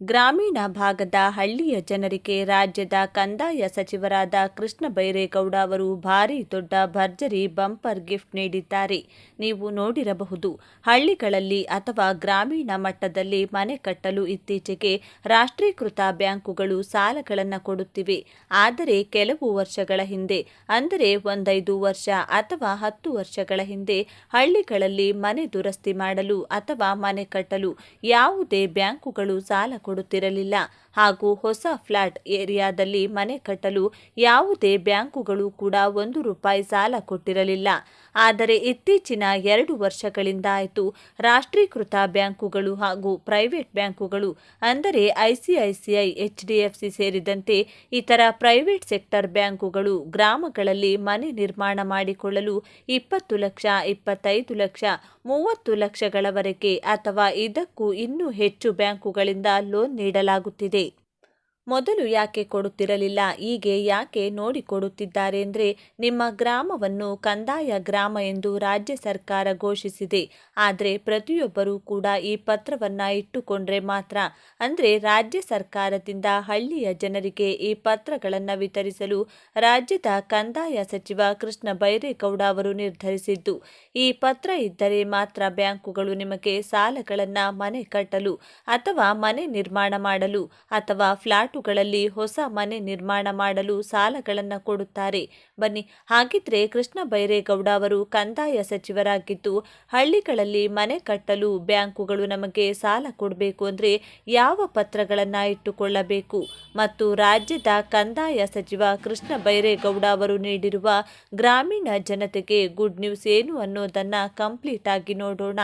ಗ್ರಾಮೀಣ ಭಾಗದ ಹಳ್ಳಿಯ ಜನರಿಗೆ ರಾಜ್ಯದ ಕಂದಾಯ ಸಚಿವರಾದ ಕೃಷ್ಣ ಬೈರೇಗೌಡ ಅವರು ಭಾರೀ ದೊಡ್ಡ ಭರ್ಜರಿ ಬಂಪರ್ ಗಿಫ್ಟ್ ನೀಡಿದ್ದಾರೆ. ನೀವು ನೋಡಿರಬಹುದು, ಹಳ್ಳಿಗಳಲ್ಲಿ ಅಥವಾ ಗ್ರಾಮೀಣ ಮಟ್ಟದಲ್ಲಿ ಮನೆ ಕಟ್ಟಲು ಇತ್ತೀಚೆಗೆ ರಾಷ್ಟ್ರೀಕೃತ ಬ್ಯಾಂಕುಗಳು ಸಾಲಗಳನ್ನು ಕೊಡುತ್ತಿವೆ. ಆದರೆ ಕೆಲವು ವರ್ಷಗಳ ಹಿಂದೆ, ಅಂದರೆ ಒಂದೈದು ವರ್ಷ ಅಥವಾ ಹತ್ತು ವರ್ಷಗಳ ಹಿಂದೆ, ಹಳ್ಳಿಗಳಲ್ಲಿ ಮನೆ ದುರಸ್ತಿ ಮಾಡಲು ಅಥವಾ ಮನೆ ಕಟ್ಟಲು ಯಾವುದೇ ಬ್ಯಾಂಕುಗಳು ಸಾಲ ಕೊಡುತ್ತಿರಲಿಲ್ಲ. ಹಾಗೂ ಹೊಸ ಫ್ಲಾಟ್ ಏರಿಯಾದಲ್ಲಿ ಮನೆ ಕಟ್ಟಲು ಯಾವುದೇ ಬ್ಯಾಂಕುಗಳು ಕೂಡ ಒಂದು ರೂಪಾಯಿ ಸಾಲ ಕೊಟ್ಟಿರಲಿಲ್ಲ. ಆದರೆ ಇತ್ತೀಚಿನ ಎರಡು ವರ್ಷಗಳಿಂದ ಆಯಿತು. ರಾಷ್ಟ್ರೀಕೃತ ಬ್ಯಾಂಕುಗಳು ಹಾಗೂ ಪ್ರೈವೇಟ್ ಬ್ಯಾಂಕುಗಳು, ಅಂದರೆ ಐಸಿಐಸಿಐ, ಎಚ್ ಸೇರಿದಂತೆ ಇತರ ಪ್ರೈವೇಟ್ ಸೆಕ್ಟರ್ ಬ್ಯಾಂಕುಗಳು ಗ್ರಾಮಗಳಲ್ಲಿ ಮನೆ ನಿರ್ಮಾಣ ಮಾಡಿಕೊಳ್ಳಲು ಇಪ್ಪತ್ತು ಲಕ್ಷ, ಇಪ್ಪತ್ತೈದು ಲಕ್ಷ, ಮೂವತ್ತು ಲಕ್ಷಗಳವರೆಗೆ ಅಥವಾ ಇದಕ್ಕೂ ಇನ್ನೂ ಹೆಚ್ಚು ಬ್ಯಾಂಕುಗಳಿಂದ ಲೋನ್ ನೀಡಲಾಗುತ್ತಿದೆ. ಮೊದಲು ಯಾಕೆ ಕೊಡುತ್ತಿರಲಿಲ್ಲ, ಹೀಗೆ ಯಾಕೆ ನೋಡಿಕೊಡುತ್ತಿದ್ದಾರೆ ಅಂದರೆ ನಿಮ್ಮ ಗ್ರಾಮವನ್ನು ಕಂದಾಯ ಗ್ರಾಮ ಎಂದು ರಾಜ್ಯ ಸರ್ಕಾರ ಘೋಷಿಸಿದೆ. ಆದರೆ ಪ್ರತಿಯೊಬ್ಬರೂ ಕೂಡ ಈ ಪತ್ರವನ್ನು ಇಟ್ಟುಕೊಂಡ್ರೆ ಮಾತ್ರ. ಅಂದರೆ ರಾಜ್ಯ ಸರ್ಕಾರದಿಂದ ಹಳ್ಳಿಯ ಜನರಿಗೆ ಈ ಪತ್ರಗಳನ್ನು ವಿತರಿಸಲು ರಾಜ್ಯದ ಕಂದಾಯ ಸಚಿವ ಕೃಷ್ಣ ಬೈರೇಗೌಡ ಅವರು ನಿರ್ಧರಿಸಿದ್ದು. ಈ ಪತ್ರ ಇದ್ದರೆ ಮಾತ್ರ ಬ್ಯಾಂಕುಗಳು ನಿಮಗೆ ಸಾಲಗಳನ್ನು ಮನೆ ಕಟ್ಟಲು ಅಥವಾ ಮನೆ ನಿರ್ಮಾಣ ಮಾಡಲು ಅಥವಾ ಫ್ಲಾಟುಗಳಲ್ಲಿ ಹೊಸ ಮನೆ ನಿರ್ಮಾಣ ಮಾಡಲು ಸಾಲಗಳನ್ನು ಕೊಡುತ್ತಾರೆ. ಬನ್ನಿ, ಹಾಗಿದ್ರೆ ಕೃಷ್ಣ ಬೈರೇಗೌಡ ಅವರು ಕಂದಾಯ ಸಚಿವರಾಗಿದ್ದು, ಹಳ್ಳಿಗಳಲ್ಲಿ ಮನೆ ಕಟ್ಟಲು ಬ್ಯಾಂಕುಗಳು ನಮಗೆ ಸಾಲ ಕೊಡಬೇಕು ಅಂದರೆ ಯಾವ ಪತ್ರಗಳನ್ನು ಇಟ್ಟುಕೊಳ್ಳಬೇಕು? ಮತ್ತು ರಾಜ್ಯದ ಕಂದಾಯ ಸಚಿವ ಕೃಷ್ಣ ಬೈರೇಗೌಡ ಅವರು ನೀಡಿರುವ ಗ್ರಾಮೀಣ ಜನತೆಗೆ ಗುಡ್ ನ್ಯೂಸ್ ಏನು ಅನ್ನೋದನ್ನು ಕಂಪ್ಲೀಟ್ ಆಗಿ ನೋಡೋಣ.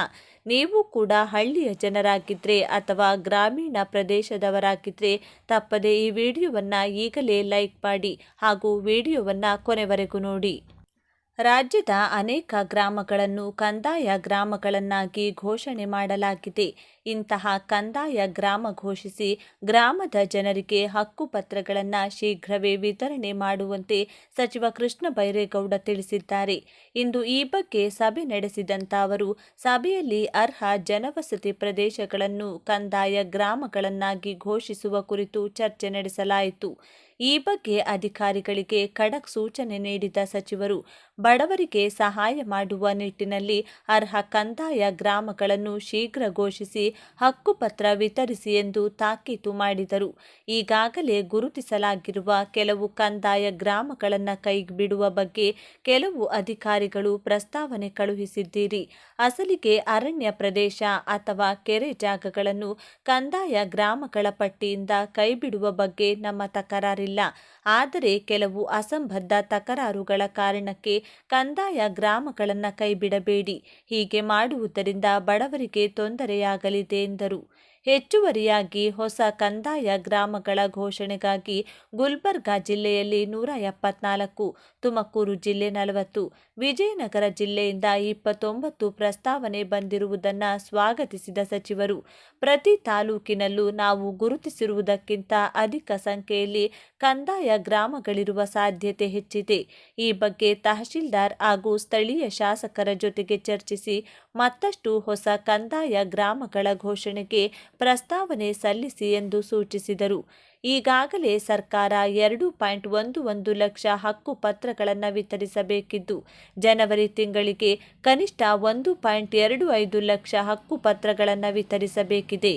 ನೀವು ಕೂಡ ಹಳ್ಳಿಯ ಜನರಾಗಿದ್ದರೆ ಅಥವಾ ಗ್ರಾಮೀಣ ಪ್ರದೇಶದವರಾಗಿದ್ದರೆ ತಪ್ಪದೆ ಈ ವಿಡಿಯೋವನ್ನು ಈಗಲೇ ಲೈಕ್ ಮಾಡಿ ಹಾಗೂ ವಿಡಿಯೋವನ್ನು ಕೊನೆವರೆಗೂ ನೋಡಿ. ರಾಜ್ಯದ ಅನೇಕ ಗ್ರಾಮಗಳನ್ನು ಕಂದಾಯ ಗ್ರಾಮಗಳನ್ನಾಗಿ ಘೋಷಣೆ ಮಾಡಲಾಗಿದೆ. ಇಂತಹ ಕಂದಾಯ ಗ್ರಾಮ ಘೋಷಿಸಿ ಗ್ರಾಮದ ಜನರಿಗೆ ಹಕ್ಕುಪತ್ರಗಳನ್ನು ಶೀಘ್ರವೇ ವಿತರಣೆ ಮಾಡುವಂತೆ ಸಚಿವ ಕೃಷ್ಣ ಬೈರೇಗೌಡ ತಿಳಿಸಿದ್ದಾರೆ. ಇಂದು ಈ ಬಗ್ಗೆ ಸಭೆ ನಡೆಸಿದಂತ ಅವರು, ಸಭೆಯಲ್ಲಿ ಅರ್ಹ ಜನವಸತಿ ಪ್ರದೇಶಗಳನ್ನು ಕಂದಾಯ ಗ್ರಾಮಗಳನ್ನಾಗಿ ಘೋಷಿಸುವ ಕುರಿತು ಚರ್ಚೆ ನಡೆಸಲಾಯಿತು. ಈ ಬಗ್ಗೆ ಅಧಿಕಾರಿಗಳಿಗೆ ಖಡಕ್ ಸೂಚನೆ ನೀಡಿದ ಸಚಿವರು ಬಡವರಿಗೆ ಸಹಾಯ ಮಾಡುವ ನಿಟ್ಟಿನಲ್ಲಿ ಅರ್ಹ ಕಂದಾಯ ಗ್ರಾಮಗಳನ್ನು ಶೀಘ್ರ ಘೋಷಿಸಿ ಹಕ್ಕುಪತ್ರ ವಿತರಿಸಿ ಎಂದು ತಾಕೀತು ಮಾಡಿದರು. ಈಗಾಗಲೇ ಗುರುತಿಸಲಾಗಿರುವ ಕೆಲವು ಕಂದಾಯ ಗ್ರಾಮಗಳನ್ನು ಕೈಬಿಡುವ ಬಗ್ಗೆ ಕೆಲವು ಅಧಿಕಾರಿಗಳು ಪ್ರಸ್ತಾವನೆ ಕಳುಹಿಸಿದ್ದೀರಿ. ಅಸಲಿಗೆ ಅರಣ್ಯ ಪ್ರದೇಶ ಅಥವಾ ಕೆರೆ ಜಾಗಗಳನ್ನು ಕಂದಾಯ ಗ್ರಾಮಗಳ ಪಟ್ಟಿಯಿಂದ ಕೈಬಿಡುವ ಬಗ್ಗೆ ನಮ್ಮ ತಕರಾರಿಲ್ಲ. ಆದರೆ ಕೆಲವು ಅಸಂಬದ್ಧ ತಕರಾರುಗಳ ಕಾರಣಕ್ಕೆ ಕಂದಾಯ ಗ್ರಾಮಗಳನ್ನು ಕೈಬಿಡಬೇಡಿ. ಹೀಗೆ ಮಾಡುವುದರಿಂದ ಬಡವರಿಗೆ ತೊಂದರೆಯಾಗಲಿದೆ ಎಂದರು. ಹೆಚ್ಚುವರಿಯಾಗಿ ಹೊಸ ಕಂದಾಯ ಗ್ರಾಮಗಳ ಘೋಷಣೆಗಾಗಿ ಗುಲ್ಬರ್ಗಾ ಜಿಲ್ಲೆಯಲ್ಲಿ ನೂರ ಎಪ್ಪತ್ನಾಲ್ಕು, ತುಮಕೂರು ಜಿಲ್ಲೆ ನಲವತ್ತು, ವಿಜಯನಗರ ಜಿಲ್ಲೆಯಿಂದ ಇಪ್ಪತ್ತೊಂಬತ್ತು ಪ್ರಸ್ತಾವನೆ ಬಂದಿರುವುದನ್ನು ಸ್ವಾಗತಿಸಿದ ಸಚಿವರು. ಪ್ರತಿ ತಾಲೂಕಿನಲ್ಲೂ ನಾವು ಗುರುತಿಸಿರುವುದಕ್ಕಿಂತ ಅಧಿಕ ಸಂಖ್ಯೆಯಲ್ಲಿ ಕಂದಾಯ ಗ್ರಾಮಗಳಿರುವ ಸಾಧ್ಯತೆ ಹೆಚ್ಚಿದೆ. ಈ ಬಗ್ಗೆ ತಹಶೀಲ್ದಾರ್ ಹಾಗೂ ಸ್ಥಳೀಯ ಶಾಸಕರ ಜೊತೆಗೆ ಚರ್ಚಿಸಿ ಮತ್ತಷ್ಟು ಹೊಸ ಕಂದಾಯ ಗ್ರಾಮಗಳ ಘೋಷಣೆಗೆ ಪ್ರಸ್ತಾವನೆ ಸಲ್ಲಿಸಿ ಎಂದು ಸೂಚಿಸಿದರು. ಈಗಾಗಲೇ ಸರ್ಕಾರ ಎರಡು ಪಾಯಿಂಟ್ ಒಂದು ಒಂದು ಲಕ್ಷ ಹಕ್ಕು ಪತ್ರಗಳನ್ನು ವಿತರಿಸಬೇಕಿದ್ದು, ಜನವರಿ ತಿಂಗಳಿಗೆ ಕನಿಷ್ಠ ಒಂದು ಪಾಯಿಂಟ್ ಎರಡು ಐದು ಲಕ್ಷ ಹಕ್ಕು ಪತ್ರಗಳನ್ನು ವಿತರಿಸಬೇಕಿದೆ.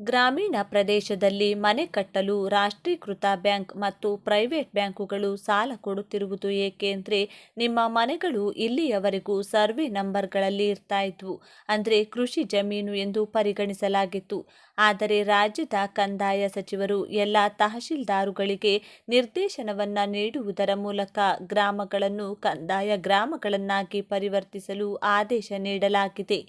ಗ್ರಾಮೀಣ ಪ್ರದೇಶದಲ್ಲಿ ಮನೆ ಕಟ್ಟಲು ರಾಷ್ಟ್ರೀಕೃತ ಬ್ಯಾಂಕ್ ಮತ್ತು ಪ್ರೈವೇಟ್ ಬ್ಯಾಂಕುಗಳು ಸಾಲ ಕೊಡುತ್ತಿರುವುದು ಏಕೆಂದರೆ ನಿಮ್ಮ ಮನೆಗಳು ಇಲ್ಲಿಯವರೆಗೂ ಸರ್ವೆ ನಂಬರ್ಗಳಲ್ಲಿ ಇರ್ತಾ ಇದ್ವು ಅಂದರೆ ಕೃಷಿ ಜಮೀನು ಎಂದು ಪರಿಗಣಿಸಲಾಗಿತ್ತು. ಆದರೆ ರಾಜ್ಯದ ಕಂದಾಯ ಸಚಿವರು ಎಲ್ಲ ತಹಶೀಲ್ದಾರುಗಳಿಗೆ ನಿರ್ದೇಶನವನ್ನು ನೀಡುವುದರ ಮೂಲಕ ಗ್ರಾಮಗಳನ್ನು ಕಂದಾಯ ಗ್ರಾಮಗಳನ್ನಾಗಿ ಪರಿವರ್ತಿಸಲು ಆದೇಶ ನೀಡಲಾಗಿದೆ.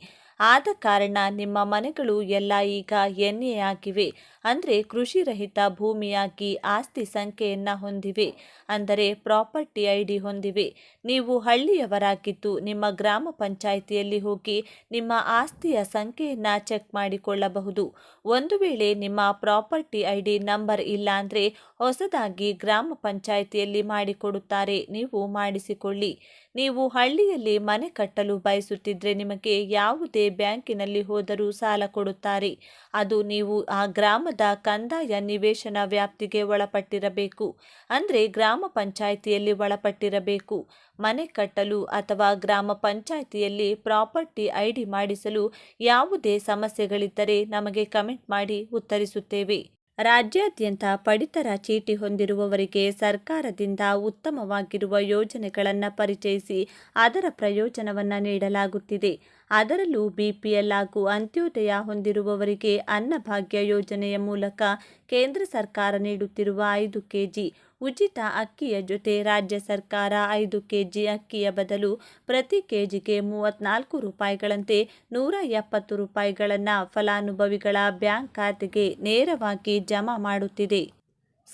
ಆದ ಕಾರಣ ನಿಮ್ಮ ಮನೆಗಳು ಎಲ್ಲ ಈಗ ಎನ್ ಎ ಆಗಿವೆ ಅಂದರೆ ಕೃಷಿ ರಹಿತ ಭೂಮಿಯಾಗಿ ಆಸ್ತಿ ಸಂಖ್ಯೆಯನ್ನು ಹೊಂದಿವೆ. ಅಂದರೆ ಪ್ರಾಪರ್ಟಿ ಐ ಡಿ ಹೊಂದಿವೆ. ನೀವು ಹಳ್ಳಿಯವರಾಗಿದ್ದು ನಿಮ್ಮ ಗ್ರಾಮ ಪಂಚಾಯಿತಿಯಲ್ಲಿ ಹೋಗಿ ನಿಮ್ಮ ಆಸ್ತಿಯ ಸಂಖ್ಯೆಯನ್ನು ಚೆಕ್ ಮಾಡಿಕೊಳ್ಳಬಹುದು. ಒಂದು ವೇಳೆ ನಿಮ್ಮ ಪ್ರಾಪರ್ಟಿ ಐ ಡಿ ನಂಬರ್ ಇಲ್ಲ ಅಂದರೆ ಹೊಸದಾಗಿ ಗ್ರಾಮ ಪಂಚಾಯಿತಿಯಲ್ಲಿ ಮಾಡಿಕೊಡುತ್ತಾರೆ. ನೀವು ಮಾಡಿಸಿಕೊಳ್ಳಿ. ನೀವು ಹಳ್ಳಿಯಲ್ಲಿ ಮನೆ ಕಟ್ಟಲು ಬಯಸುತ್ತಿದ್ದರೆ ನಿಮಗೆ ಯಾವುದೇ ಬ್ಯಾಂಕಿನಲ್ಲಿ ಹೋದರೂ ಸಾಲ ಕೊಡುತ್ತಾರೆ. ಅದು ನೀವು ಆ ಗ್ರಾಮದ ಕಂದಾಯ ನಿವೇಶನ ವ್ಯಾಪ್ತಿಗೆ ಒಳಪಟ್ಟಿರಬೇಕು. ಅಂದರೆ ಗ್ರಾಮ ಪಂಚಾಯಿತಿಯಲ್ಲಿ ಒಳಪಟ್ಟಿರಬೇಕು. ಮನೆ ಕಟ್ಟಲು ಅಥವಾ ಗ್ರಾಮ ಪಂಚಾಯಿತಿಯಲ್ಲಿ ಪ್ರಾಪರ್ಟಿ ಐಡಿ ಮಾಡಿಸಲು ಯಾವುದೇ ಸಮಸ್ಯೆಗಳಿದ್ದರೆ ನಮಗೆ ಕಮೆಂಟ್ ಮಾಡಿ ಉತ್ತರಿಸುತ್ತೇವೆ. ರಾಜ್ಯಾದ್ಯಂತ ಪಡಿತರ ಚೀಟಿ ಹೊಂದಿರುವವರಿಗೆ ಸರ್ಕಾರದಿಂದ ಉತ್ತಮವಾಗಿರುವ ಯೋಜನೆಗಳನ್ನು ಪರಿಚಯಿಸಿ ಅದರ ಪ್ರಯೋಜನವನ್ನು ನೀಡಲಾಗುತ್ತಿದೆ. ಅದರಲ್ಲೂ ಬಿಪಿಎಲ್ ಹಾಗೂ ಅಂತ್ಯೋದಯ ಹೊಂದಿರುವವರಿಗೆ ಅನ್ನಭಾಗ್ಯ ಯೋಜನೆಯ ಮೂಲಕ ಕೇಂದ್ರ ಸರ್ಕಾರ ನೀಡುತ್ತಿರುವ ಐದು ಕೆಜಿ ಉಚಿತ ಅಕ್ಕಿಯ ಜೊತೆ ರಾಜ್ಯ ಸರ್ಕಾರ ಐದು ಕೆಜಿ ಅಕ್ಕಿಯ ಬದಲು ಪ್ರತಿ ಕೆಜಿಗೆ ಮೂವತ್ತ್ನಾಲ್ಕು ರೂಪಾಯಿಗಳಂತೆ ನೂರ ಎಪ್ಪತ್ತು ರೂಪಾಯಿಗಳನ್ನು ಫಲಾನುಭವಿಗಳ ಬ್ಯಾಂಕ್ ಖಾತೆಗೆ ನೇರವಾಗಿ ಜಮಾ ಮಾಡುತ್ತಿದೆ.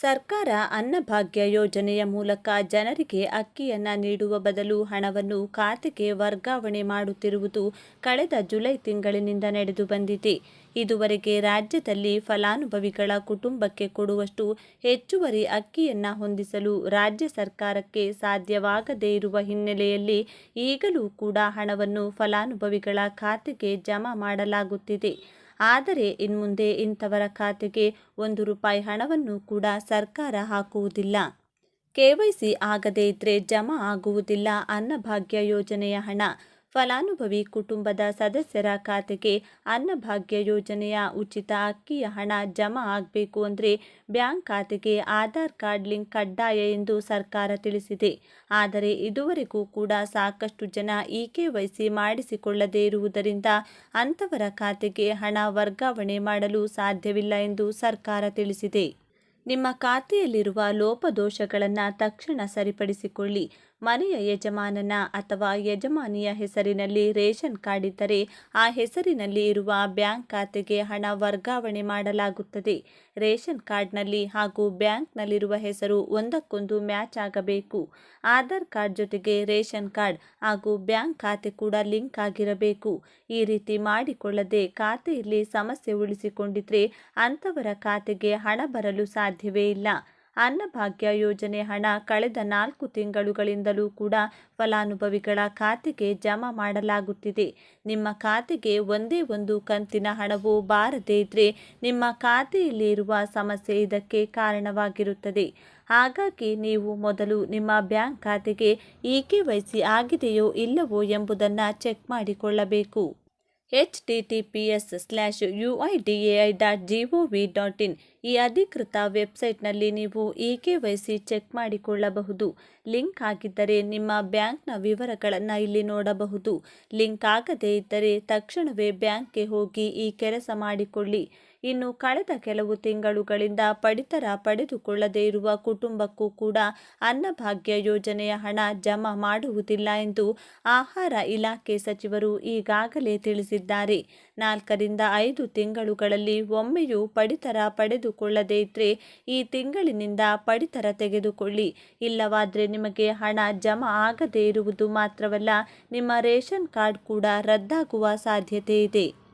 ಸರ್ಕಾರ ಅನ್ನಭಾಗ್ಯ ಯೋಜನೆಯ ಮೂಲಕ ಜನರಿಗೆ ಅಕ್ಕಿಯನ್ನು ನೀಡುವ ಬದಲು ಹಣವನ್ನು ಖಾತೆಗೆ ವರ್ಗಾವಣೆ ಮಾಡುತ್ತಿರುವುದು ಕಳೆದ ಜುಲೈ ತಿಂಗಳಿನಿಂದ ನಡೆದು ಬಂದಿದೆ. ಇದುವರೆಗೆ ರಾಜ್ಯದಲ್ಲಿ ಫಲಾನುಭವಿಗಳ ಕುಟುಂಬಕ್ಕೆ ಕೊಡುವಷ್ಟು ಹೆಚ್ಚುವರಿ ಅಕ್ಕಿಯನ್ನು ಹೊಂದಿಸಲು ರಾಜ್ಯ ಸರ್ಕಾರಕ್ಕೆ ಸಾಧ್ಯವಾಗದೇ ಇರುವ ಹಿನ್ನೆಲೆಯಲ್ಲಿ ಈಗಲೂ ಕೂಡ ಹಣವನ್ನು ಫಲಾನುಭವಿಗಳ ಖಾತೆಗೆ ಜಮಾ ಮಾಡಲಾಗುತ್ತಿದೆ. ಆದರೆ ಇನ್ಮುಂದೆ ಇಂಥವರ ಖಾತೆಗೆ ಒಂದು ರೂಪಾಯಿ ಹಣವನ್ನು ಕೂಡ ಸರ್ಕಾರ ಹಾಕುವುದಿಲ್ಲ. ಕೆವೈಸಿ ಆಗದೇ ಇದ್ರೆ ಜಮಾ ಆಗುವುದಿಲ್ಲ ಅನ್ನಭಾಗ್ಯ ಯೋಜನೆಯ ಹಣ ಫಲಾನುಭವಿ ಕುಟುಂಬದ ಸದಸ್ಯರ ಖಾತೆಗೆ ಅನ್ನಭಾಗ್ಯ ಯೋಜನೆಯ ಉಚಿತ ಅಕ್ಕಿಯ ಹಣ ಜಮಾ ಆಗಬೇಕು ಅಂದರೆ ಬ್ಯಾಂಕ್ ಖಾತೆಗೆ ಆಧಾರ್ ಕಾರ್ಡ್ ಲಿಂಕ್ ಕಡ್ಡಾಯ ಎಂದು ಸರ್ಕಾರ ತಿಳಿಸಿದೆ. ಆದರೆ ಇದುವರೆಗೂ ಕೂಡ ಸಾಕಷ್ಟು ಜನ ಇ ಕೆ ವೈಸಿ ಮಾಡಿಸಿಕೊಳ್ಳದೇ ಇರುವುದರಿಂದ ಅಂಥವರ ಖಾತೆಗೆ ಹಣ ವರ್ಗಾವಣೆ ಮಾಡಲು ಸಾಧ್ಯವಿಲ್ಲ ಎಂದು ಸರ್ಕಾರ ತಿಳಿಸಿದೆ. ನಿಮ್ಮ ಖಾತೆಯಲ್ಲಿರುವ ಲೋಪದೋಷಗಳನ್ನು ತಕ್ಷಣ ಸರಿಪಡಿಸಿಕೊಳ್ಳಿ. ಮನೆಯ ಯಜಮಾನನ ಅಥವಾ ಯಜಮಾನಿಯ ಹೆಸರಿನಲ್ಲಿ ರೇಷನ್ ಕಾರ್ಡ್ ಇದ್ದರೆ ಆ ಹೆಸರಿನಲ್ಲಿ ಇರುವ ಬ್ಯಾಂಕ್ ಖಾತೆಗೆ ಹಣ ವರ್ಗಾವಣೆ ಮಾಡಲಾಗುತ್ತದೆ. ರೇಷನ್ ಕಾರ್ಡ್ನಲ್ಲಿ ಹಾಗೂ ಬ್ಯಾಂಕ್ನಲ್ಲಿರುವ ಹೆಸರು ಒಂದಕ್ಕೊಂದು ಮ್ಯಾಚ್ ಆಗಬೇಕು. ಆಧಾರ್ ಕಾರ್ಡ್ ಜೊತೆಗೆ ರೇಷನ್ ಕಾರ್ಡ್ ಹಾಗೂ ಬ್ಯಾಂಕ್ ಖಾತೆ ಕೂಡ ಲಿಂಕ್ ಆಗಿರಬೇಕು. ಈ ರೀತಿ ಮಾಡಿಕೊಳ್ಳದೆ ಖಾತೆಯಲ್ಲಿ ಸಮಸ್ಯೆ ಉಳಿಸಿಕೊಂಡಿದ್ರೆ ಅಂಥವರ ಖಾತೆಗೆ ಹಣ ಬರಲು ಸಾಧ್ಯವೇ ಇಲ್ಲ. ಅನ್ನಭಾಗ್ಯ ಯೋಜನೆ ಹಣ ಕಳೆದ ನಾಲ್ಕು ತಿಂಗಳುಗಳಿಂದಲೂ ಕೂಡ ಫಲಾನುಭವಿಗಳ ಖಾತೆಗೆ ಜಮಾ ಮಾಡಲಾಗುತ್ತಿದೆ. ನಿಮ್ಮ ಖಾತೆಗೆ ಒಂದೇ ಒಂದು ಕಂತಿನ ಹಣವು ಬಾರದೇ ಇದ್ರೆ ನಿಮ್ಮ ಖಾತೆಯಲ್ಲಿ ಇರುವ ಸಮಸ್ಯೆ ಇದಕ್ಕೆ ಕಾರಣವಾಗಿರುತ್ತದೆ. ಹಾಗಾಗಿ ನೀವು ಮೊದಲು ನಿಮ್ಮ ಬ್ಯಾಂಕ್ ಖಾತೆಗೆ ಇ ಕೆ ವೈಸಿ ಆಗಿದೆಯೋ ಇಲ್ಲವೋ ಎಂಬುದನ್ನು ಚೆಕ್ ಮಾಡಿಕೊಳ್ಳಬೇಕು. H T T P S slash U I D A I dot G O V dot in ಈ ಅಧಿಕೃತ ವೆಬ್ಸೈಟ್ನಲ್ಲಿ ನೀವು E K Y C check ಮಾಡಿಕೊಳ್ಳಬಹುದು. ಲಿಂಕ್ ಆಗಿದ್ದರೆ ನಿಮ್ಮ ಬ್ಯಾಂಕ್ನ ವಿವರಗಳನ್ನು ಇಲ್ಲಿ ನೋಡಬಹುದು. ಲಿಂಕ್ ಆಗದೇ ಇದ್ದರೆ ತಕ್ಷಣವೇ ಬ್ಯಾಂಕ್ಗೆ ಹೋಗಿ ಈ ಕೆಲಸ ಮಾಡಿಕೊಳ್ಳಿ. ಇನ್ನು ಕಳೆದ ಕೆಲವು ತಿಂಗಳುಗಳಿಂದ ಪಡಿತರ ಪಡೆದುಕೊಳ್ಳದೇ ಇರುವ ಕುಟುಂಬಕ್ಕೂ ಕೂಡ ಅನ್ನಭಾಗ್ಯ ಯೋಜನೆಯ ಹಣ ಜಮಾ ಮಾಡುವುದಿಲ್ಲ ಎಂದು ಆಹಾರ ಇಲಾಖೆ ಸಚಿವರು ಈಗಾಗಲೇ ತಿಳಿಸಿದ್ದಾರೆ. ನಾಲ್ಕರಿಂದ ಐದು ತಿಂಗಳುಗಳಲ್ಲಿ ಒಮ್ಮೆಯೂ ಪಡಿತರ ಪಡೆದುಕೊಳ್ಳದೇ ಇದ್ರೆ ಈ ತಿಂಗಳಿನಿಂದ ಪಡಿತರ ತೆಗೆದುಕೊಳ್ಳಿ. ಇಲ್ಲವಾದರೆ ನಿಮಗೆ ಹಣ ಜಮಾ ಆಗದೇ ಇರುವುದು ಮಾತ್ರವಲ್ಲ, ನಿಮ್ಮ ರೇಷನ್ ಕಾರ್ಡ್ ಕೂಡ ರದ್ದಾಗುವ ಸಾಧ್ಯತೆ ಇದೆ.